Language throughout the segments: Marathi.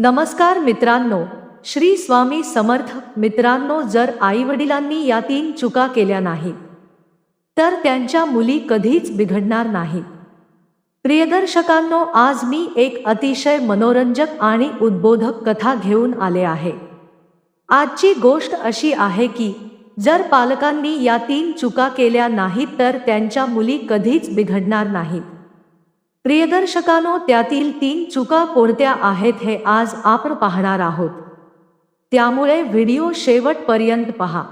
नमस्कार मित्रांनो श्री स्वामी समर्थ मित्रांनो जर आईवडिलांनी या तीन चुका केल्या नाहीत तर त्यांच्या मुली कधीच बिघडणार नाहीत. प्रियदर्शकांनो आज मी एक अतिशय मनोरंजक आणि उद्बोधक कथा घेऊन आले आहे. आजची गोष्ट अशी आहे की जर पालकांनी या तीन चुका केल्या नाहीत तर त्यांच्या मुली कधीच बिघडणार नाहीत. प्रियदर्शकानो त्यातील तीन चुका कोणत्या आहेत हे आज आपण पाहणार आहोत. त्यामुळे व्हिडिओ शेवटपर्यंत पहा.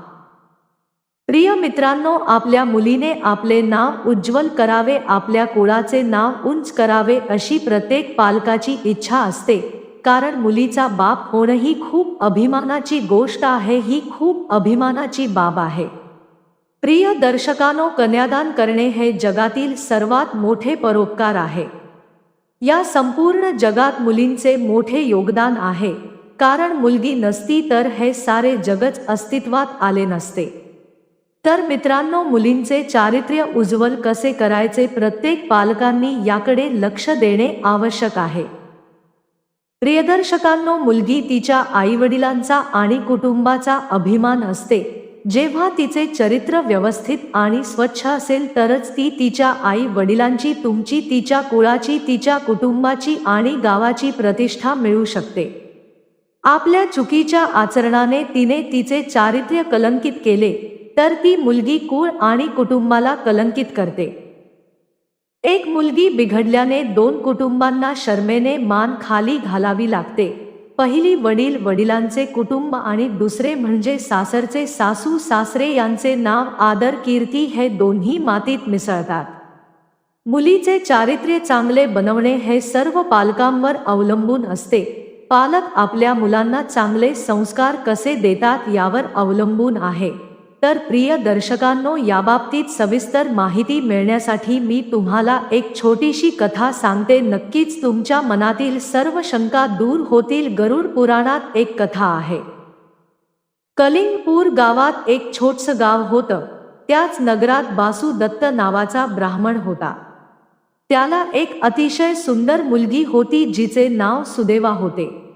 प्रिय मित्रांनो आपल्या मुलीने आपले नाव उज्ज्वल करावे आपल्या कुळाचे नाव उंच करावे अशी प्रत्येक पालकाची इच्छा असते. कारण मुलीचा बाप होणं ही खूप अभिमानाची गोष्ट आहे ही खूप अभिमानाची बाब आहे. प्रिय दर्शकानो कन्यादान करणे हे जगातील सर्वात मोठे परोपकार आहे. या संपूर्ण जगात मुलींचे मोठे योगदान आहे. कारण मुलगी नसती तर हे सारे जगच अस्तित्वात आले नसते. तर मित्रांनो मुलींचे चारित्र्य उज्ज्वल कसे करायचे प्रत्येक पालकांनी याकडे लक्ष देणे आवश्यक आहे. प्रियदर्शकांनो मुलगी तिच्या आईवडिलांचा आणि कुटुंबाचा अभिमान असते. जेव्हा तिचे चरित्र व्यवस्थित आणि स्वच्छ असेल तरच ती तिच्या आई वडिलांची तुमची तिच्या कुळाची तिच्या कुटुंबाची आणि गावाची प्रतिष्ठा मिळू शकते. आपल्या चुकीच्या आचरणाने तिने तिचे चारित्र्य कलंकित केले तर ती मुलगी कुळ आणि कुटुंबाला कलंकित करते. एक मुलगी बिघडल्याने दोन कुटुंबांना शर्मेने मान खाली घालावी लागते. पहिली वडील वडिलांचे कुटुंब आणि दुसरे म्हणजे सासरचे सासू सासरे यांचे नाव आदर कीर्ती हे दोन्ही मातीत मिसळतात. मुलीचे चारित्र्य चांगले बनवणे हे सर्व पालकांवर अवलंबून असते. पालक आपल्या मुलांना चांगले संस्कार कसे देतात यावर अवलंबून आहे. तर प्रिय दर्शकांनो याबाबतीत सविस्तर माहिती मिळण्यासाठी मी तुम्हाला एक छोटीशी कथा सांगते. नक्कीच तुमच्या मनातील सर्व शंका दूर होतील. गरुड पुराणात एक कथा आहे. कलिंगपूर गावात एक छोटस गाव होतं. त्याच नगरात बासू दत्त नावाचा ब्राह्मण होता. त्याला एक अतिशय सुंदर मुलगी होती जिचे नाव सुदेवा होते.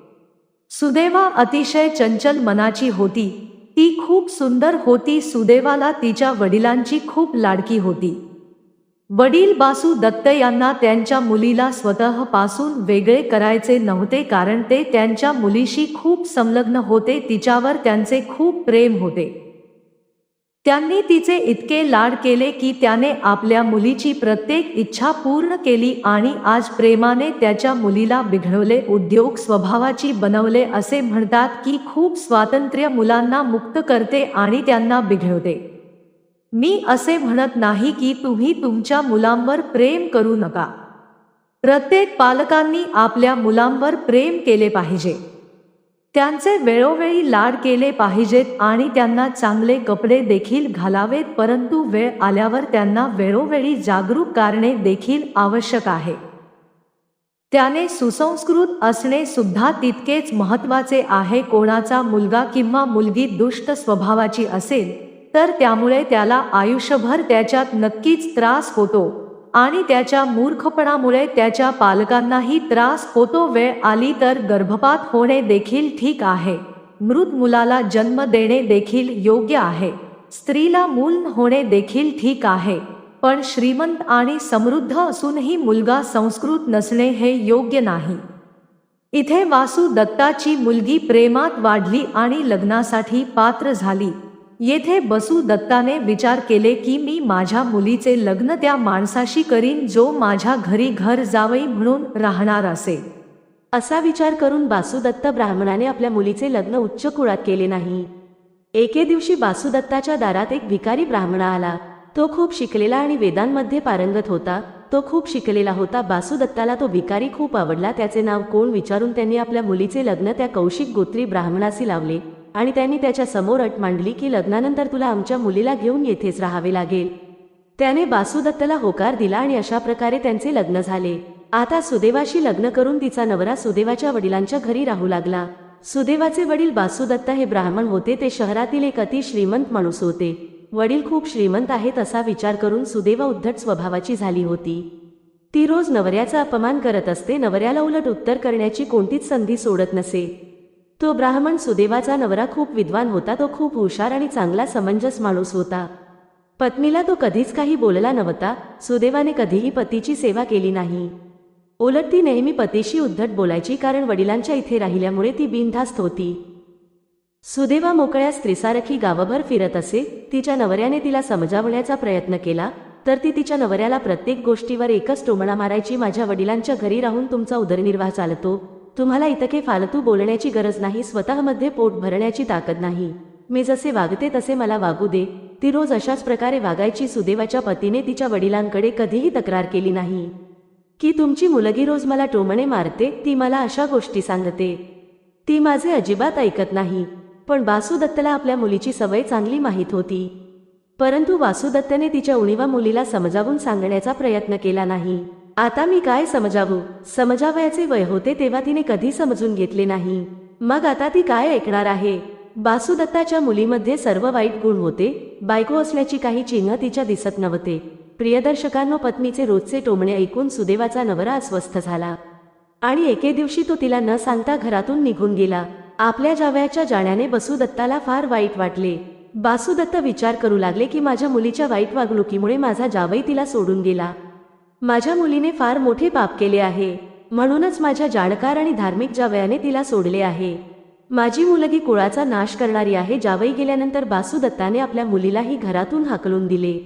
सुदेवा अतिशय चंचल मनाची होती. ती खूप सुंदर होती. सुदेवाला तिच्या वडिलांची खूप लाडकी होती. वडील बासू दत्त यांना त्यांच्या मुलीला स्वतःपासून वेगळे करायचे नव्हते कारण ते त्यांच्या मुलीशी खूप संलग्न होते. तिच्यावर त्यांचे खूप प्रेम होते. त्यांनी तिचे इतके लाड केले की त्याने आपल्या मुलीची प्रत्येक इच्छा पूर्ण केली आणि आज प्रेमाने त्याच्या मुलीला बिघडवले उद्योग स्वभावाची बनवले असे म्हणतात की खूप स्वातंत्र्य मुलांना मुक्त करते आणि त्यांना बिघडवते. मी असे म्हणत नाही की तुम्ही तुमच्या मुलांवर प्रेम करू नका. प्रत्येक पालकांनी आपल्या मुलांवर प्रेम केले पाहिजे. त्यांचे वेळोवेळी लाड केले पाहिजेत आणि त्यांना चांगले कपडे देखील घालावेत परंतु वेळ आल्यावर त्यांना वेळोवेळी जागरूक करणे देखील आवश्यक आहे. त्याने सुसंस्कृत असणे सुद्धा तितकेच महत्त्वाचे आहे. कोणाचा मुलगा किंवा मुलगी दुष्ट स्वभावाची असेल तर त्यामुळे त्याला आयुष्यभर त्याच्यात नक्कीच त्रास होतो. आणि त्याच्या मूर्खपणामुळे त्याच्या पालकांनाही त्रास होतो. वेळ आली तर गर्भपात होणे देखील ठीक आहे. मृत मुलाला जन्म देणे देखील योग्य आहे. स्त्रीला मूल होणे देखील ठीक आहे. पण श्रीमंत आणि समृद्ध असूनही मुलगा संस्कृत नसणे हे योग्य नाही. इथे वासु दत्ताची मुलगी प्रेमात वाढली आणि लग्नासाठी पात्र झाली. येथे बसू दत्ताने विचार केले की मी माझ्या मुलीचे लग्न त्या माणसाशी करीन जो माझ्या घरी घर जावई म्हणून राहणार असे. असा विचार करून बासुदत्त ब्राह्मणाने आपल्या मुलीचे लग्न उच्च कुळात केले नाही. एके दिवशी बासुदत्ताच्या दारात एक भिकारी ब्राह्मण आला. तो खूप शिकलेला आणि वेदांमध्ये पारंगत होता. तो खूप शिकलेला होता. बासुदत्ताला तो भिकारी खूप आवडला. त्याचे नाव कोण विचारून त्यांनी आपल्या मुलीचे लग्न त्या कौशिक गोत्री ब्राह्मणाशी लावले. आणि त्यांनी त्याच्यासमोर अट मांडली की लग्नानंतर तुला आमच्या मुलीला घेऊन येथेच राहावे लागेल. त्याने बासुदत्तला होकार दिला आणि अशा प्रकारे त्यांचे लग्न झाले. आता सुदेवाशी लग्न करून तिचा नवरा सुदेवाच्या वडिलांच्या घरी राहू लागला. सुदेवाचे वडील बासुदत्त हे ब्राह्मण होते ते शहरातील एक अति श्रीमंत माणूस होते. वडील खूप श्रीमंत आहेत असा विचार करून सुदेवा उद्धट स्वभावाची झाली होती. ती रोज नवऱ्याचा अपमान करत असते नवऱ्याला उलट उत्तर करण्याची कोणतीच संधी सोडत नसे. तो ब्राह्मण सुदेवाचा नवरा खूप विद्वान होता तो खूप हुशार आणि चांगला समंजस माणूस होता. पत्नीला तो कधीच काही बोलला नव्हता सुदैवाने कधीही पतीची सेवा केली नाही. उलट ती नेहमी पतीशी उद्धट बोलायची कारण वडिलांच्या इथे राहिल्यामुळे ती बिनधास्त होती. सुदैवा मोकळ्या स्त्रीसारखी गावभर फिरत असे तिच्या नवऱ्याने तिला समजावण्याचा प्रयत्न केला तर ती तिच्या नवऱ्याला प्रत्येक गोष्टीवर एकच टोमणा मारायची माझ्या वडिलांच्या घरी राहून तुमचा उदरनिर्वाह चालतो. तुम्हाला इतके फालतू बोलण्याची गरज नाही स्वतःमध्ये पोट भरण्याची ताकद नाही. मी जसे वागते तसे मला वागू दे. ती रोज अशाच प्रकारे वागायची सुदैवाच्या पतीने तिच्या वडिलांकडे कधीही तक्रार केली नाही. की तुमची मुलगी रोज मला टोमणे मारते ती मला अशा गोष्टी सांगते. ती माझे अजिबात ऐकत नाही. पण वासुदत्तला आपल्या मुलीची सवय चांगली माहीत होती. परंतु वासुदत्तने तिच्या उणीवा मुलीला समजावून सांगण्याचा प्रयत्न केला नाही. आता मी काय समजावू? समजावयाचे वय होते तेव्हा तिने कधी समजून घेतले नाही. मग आता ती काय ऐकणार आहे? बासुदत्ताच्या मुलीमध्ये सर्व वाईट गुण होते. बायको असल्याची काही चिन्ह तिच्या दिसत नव्हते. प्रियदर्शकांनो पत्नीचे रोजचे टोमणे ऐकून सुदेवाचा नवरा अस्वस्थ झाला. आणि एके दिवशी तो तिला न सांगता घरातून निघून गेला. आपल्या जावयाच्या जाण्याने बसुदत्ताला फार वाईट वाटले. बासुदत्त विचार करू लागले की माझ्या मुलीच्या वाईट वागणुकीमुळे माझा जावई तिला सोडून गेला. माझ्या मुलीने फार मोठे पाप केले आहे. म्हणूनच माझ्या जाणकार आणि धार्मिक जावयाने तिला सोडले आहे. माझी मुलगी कुळाचा नाश करणारी आहे जावई गेल्यानंतर बासुदत्ताने आपल्या मुलीलाही घरातून हाकलून दिले.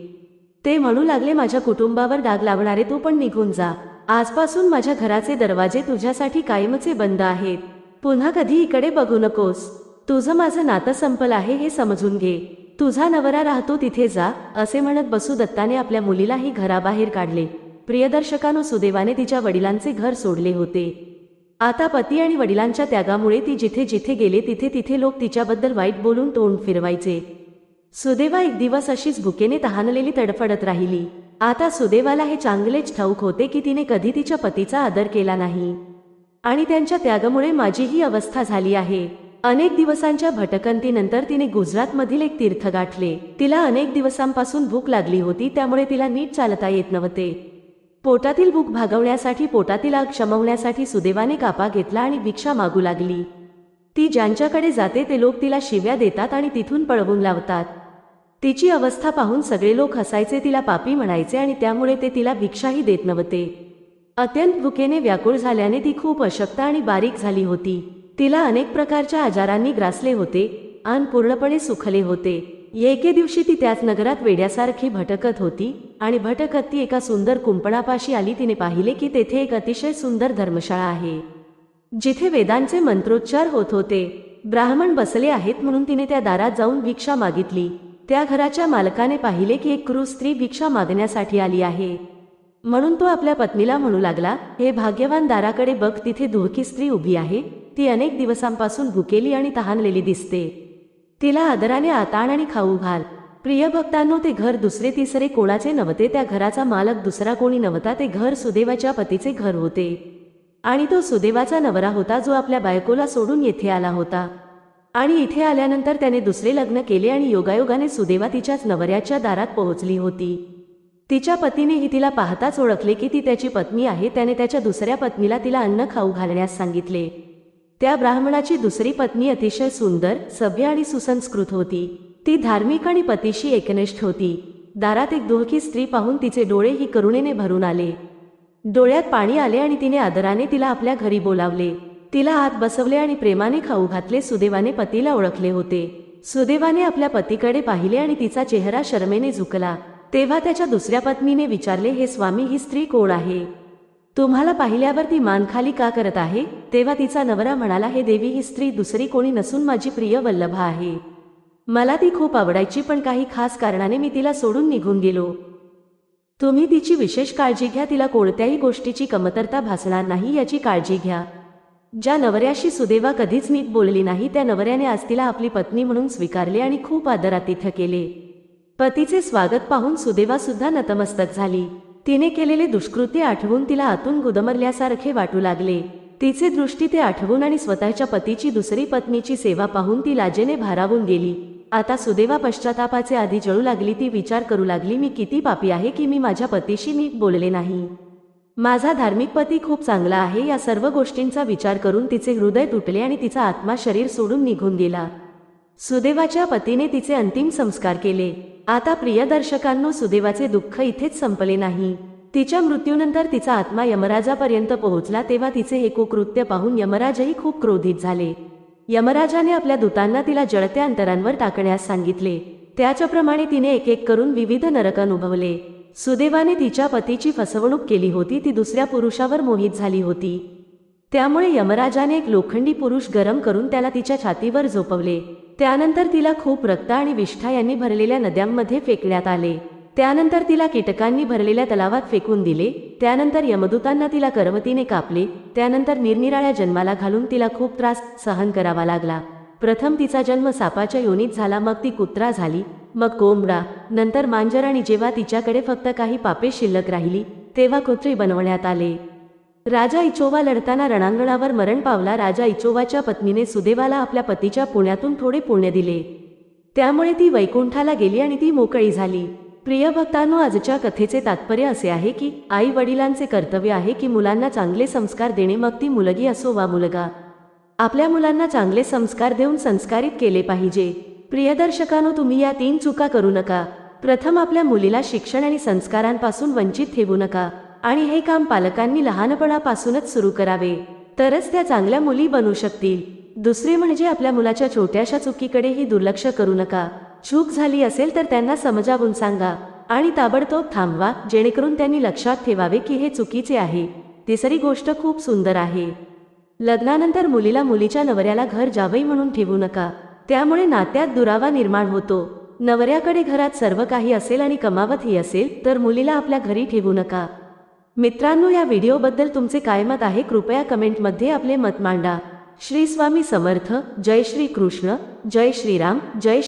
ते म्हणू लागले माझ्या कुटुंबावर डाग लावणारे तू पण निघून जा. आजपासून माझ्या घराचे दरवाजे तुझ्यासाठी कायमचे बंद आहेत. पुन्हा कधी इकडे बघू नकोस. तुझं माझं नातं संपल आहे हे समजून घे. तुझा नवरा राहतो तिथे जा असे म्हणत बसुदत्ताने आपल्या मुलीलाही घराबाहेर काढले. प्रियदर्शकानो सुदैवाने तिच्या वडिलांचे घर सोडले होते. आता पती आणि वडिलांच्या त्यागामुळे ती जिथे जिथे गेले तिथे तिथे लोक तिच्याबद्दल वाईट बोलून तोंड फिरवायचे. सुदेवा एक दिवस अशीच भुकेने तहानलेली तडफडत राहिली. आता सुदेवाला हे चांगलेच ठाऊक होते की तिने कधी तिच्या पतीचा आदर केला नाही. आणि त्यांच्या त्यागामुळे माझीही अवस्था झाली आहे. अनेक दिवसांच्या भटकंतीनंतर तिने गुजरातमधील एक तीर्थ गाठले. तिला अनेक दिवसांपासून भूक लागली होती त्यामुळे तिला नीट चालता येत नव्हते. पोटातील भूक भागवण्यासाठी पोटातील आग शमवण्यासाठी सुदैवाने कापा घेतला आणि भिक्षा मागू लागली. ती ज्यांच्याकडे जाते ते लोक तिला शिव्या देतात आणि तिथून पळवून लावतात. तिची अवस्था पाहून सगळे लोक हसायचे तिला पापी म्हणायचे आणि त्यामुळे ते तिला भिक्षाही देत नव्हते. अत्यंत भुकेने व्याकुळ झाल्याने ती खूप अशक्त आणि बारीक झाली होती. तिला अनेक प्रकारच्या आजारांनी ग्रासले होते अन पूर्णपणे सुखले होते. एके दिवशी ती त्याच नगरात वेड्यासारखी भटकत होती आणि भटकत्ती एका सुंदर कुंपणापाशी आली तिने पाहिले की तेथे एक अतिशय सुंदर धर्मशाळा आहे. जिथे वेदांचे मंत्रोच्चार होत होते. ब्राह्मण बसले आहेत म्हणून तिने त्या दारात जाऊन भिक्षा मागितली. त्या घराच्या मालकाने पाहिले की एक क्रूर स्त्री भिक्षा मागण्यासाठी आली आहे. म्हणून तो आपल्या पत्नीला म्हणू लागला हे भाग्यवान दाराकडे बघ तिथे धुळकी स्त्री उभी आहे. ती अनेक दिवसांपासून भुकेली आणि तहानलेली दिसते. तिला आदराने आताण आणि खाऊ घाल. प्रिय भक्तांनो ते घर दुसरे तिसरे कोणाचे नव्हते त्या घराचा मालक दुसरा कोणी नव्हता ते घर सुदेवाच्या पतीचे घर होते. आणि तो सुदेवाचा नवरा होता जो आपल्या बायकोला सोडून येथे आला होता. आणि इथे आल्यानंतर त्याने दुसरे लग्न केले आणि योगायोगाने सुदेवा तिच्याच नवऱ्याच्या दारात पोहोचली होती. तिच्या पतीनेही तिला पाहताच ओळखले की ती त्याची पत्नी आहे त्याने त्याच्या दुसऱ्या पत्नीला तिला अन्न खाऊ घालण्यास सांगितले. त्या ब्राह्मणाची दुसरी पत्नी अतिशय सुंदर सभ्य आणि सुसंस्कृत होती. ती धार्मिक आणि पतीशी एकनिष्ठ होती. दारात एक दुहकी स्त्री पाहून तिचे डोळे ही करुणेने भरून आले. डोळ्यात पाणी आले आणि तिने आदराने तिला आपल्या घरी बोलावले. तिला हात बसवले आणि प्रेमाने खाऊ घातले सुदेवाने पतीला ओळखले होते. सुदेवाने आपल्या पतीकडे पाहिले आणि तिचा चेहरा शरमेने झुकला. तेव्हा त्याच्या दुसऱ्या पत्नीने विचारले हे स्वामी ही स्त्री कोण आहे? तुम्हाला पाहिल्यावर ती मानखाली का करत आहे? तेव्हा तिचा नवरा म्हणाला हे देवी ही स्त्री दुसरी कोणी नसून माझी प्रिय वल्लभा आहे. मला ती खूप आवडायची पण काही खास कारणाने मी तिला सोडून निघून गेलो. तुम्ही तिची विशेष काळजी घ्या तिला कोणत्याही गोष्टीची कमतरता भासणार नाही याची काळजी घ्या. ज्या नवऱ्याशी सुदेवा कधीच नीट बोलली नाही त्या नवऱ्याने आज तिला आपली पत्नी म्हणून स्वीकारले आणि खूप आदरातिथ्य केले. पतीचे स्वागत पाहून सुदेवा सुद्धा नतमस्तक झाली. तिने केलेले दुष्कृत्य आठवून तिला आतून गुदमरल्यासारखे वाटू लागले. तिचे दृष्टी ते आठवून आणि स्वतःच्या पतीची दुसरी पत्नीची सेवा पाहून ती लाजेने भारावून गेली. आता सुदेवा पश्चातापाचे आधी जळू लागली ती विचार करू लागली मी किती पापी आहे की मी माझ्या पतीशी नीट बोलले नाही. माझा धार्मिक पती खूप चांगला आहे या सर्व गोष्टींचा विचार करून तिचे हृदय तुटले आणि तिचा आत्मा शरीर सोडून निघून गेला. सुदैवाच्या पतीने तिचे अंतिम संस्कार केले. आता प्रिय दर्शकांनो सुदैवाचे दुःख इथेच संपले नाही. तिच्या मृत्यूनंतर तिचा आत्मा यमराजापर्यंत पोहोचला तेव्हा तिचे हे कुकृत्य पाहून यमराजही खूप क्रोधित झाले. यमराजाने आपल्या दूतांना तिला जळत्या अंतरांवर टाकण्यास सांगितले. त्याच्याप्रमाणे तिने एक एक करून विविध नरक अनुभवले. सुदैवाने तिच्या पतीची फसवणूक केली होती ती दुसऱ्या पुरुषावर मोहित झाली होती. त्यामुळे यमराजाने एक लोखंडी पुरुष गरम करून त्याला तिच्या छातीवर झोपवले. त्यानंतर तिला खूप रक्त आणि विष्ठा यांनी भरलेल्या नद्यांमध्ये फेकण्यात आले. त्यानंतर तिला कीटकांनी भरलेल्या तलावात फेकून दिले त्यानंतर यमदूतांना तिला करवतीने कापले त्यानंतर निरनिराळ्या जन्माला घालून तिला खूप त्रास सहन करावा लागला. प्रथम तिचा जन्म सापाच्या योनीत झाला मग ती कुत्रा झाली मग कोंबडा नंतर मांजर आणि जेव्हा तिच्याकडे फक्त काही पापे शिल्लक राहिली तेव्हा कुत्री बनवण्यात आले. राजा इचोवा लढताना रणांगणावर मरण पावला राजा इचोवाच्या पत्नीने सुदेवाला आपल्या पतीच्या पुण्यातून थोडे पुण्य दिले. त्यामुळे ती वैकुंठाला गेली आणि ती मोकळी झाली. प्रिय भक्तांनो आजच्या कथेचे तात्पर्य असे आहे की आई वडिलांचे कर्तव्य आहे की मुलांना चांगले संस्कार देणे. मग ती मुलगी असो वा मुलगा आपल्या मुलांना चांगले संस्कार देऊन संस्कारित केले पाहिजे. प्रियदर्शकांनो तुम्ही या तीन चुका करू नका. प्रथम आपल्या मुलीला शिक्षण आणि संस्कारांपासून वंचित ठेवू नका आणि हे काम पालकांनी लहानपणापासूनच सुरू करावे. तरच त्या चांगल्या मुली बनू शकतील. दुसरे म्हणजे आपल्या मुलाच्या छोट्याशा चुकीकडेही दुर्लक्ष करू नका. चूक झाली असेल तर त्यांना समजावून सांगा आणि ताबडतोब थांबवा जेणेकरून त्यांनी लक्षात ठेवावे की हे चुकीचे आहे. तिसरी गोष्ट खूप सुंदर आहे. लग्नानंतर मुलीला मुलीच्या नवऱ्याला घर जावई म्हणून ठेवू नका. त्यामुळे नात्यात दुरावा निर्माण होतो. नवऱ्याकडे घरात सर्व काही असेल आणि कमावतही असेल तर मुलीला आपल्या घरी ठेवू नका. मित्रांनो या व्हिडिओबद्दल तुमचे काय मत आहे? कृपया कमेंटमध्ये आपले मत मांडा. श्री स्वामी समर्थ जय श्री कृष्ण जय श्रीराम जय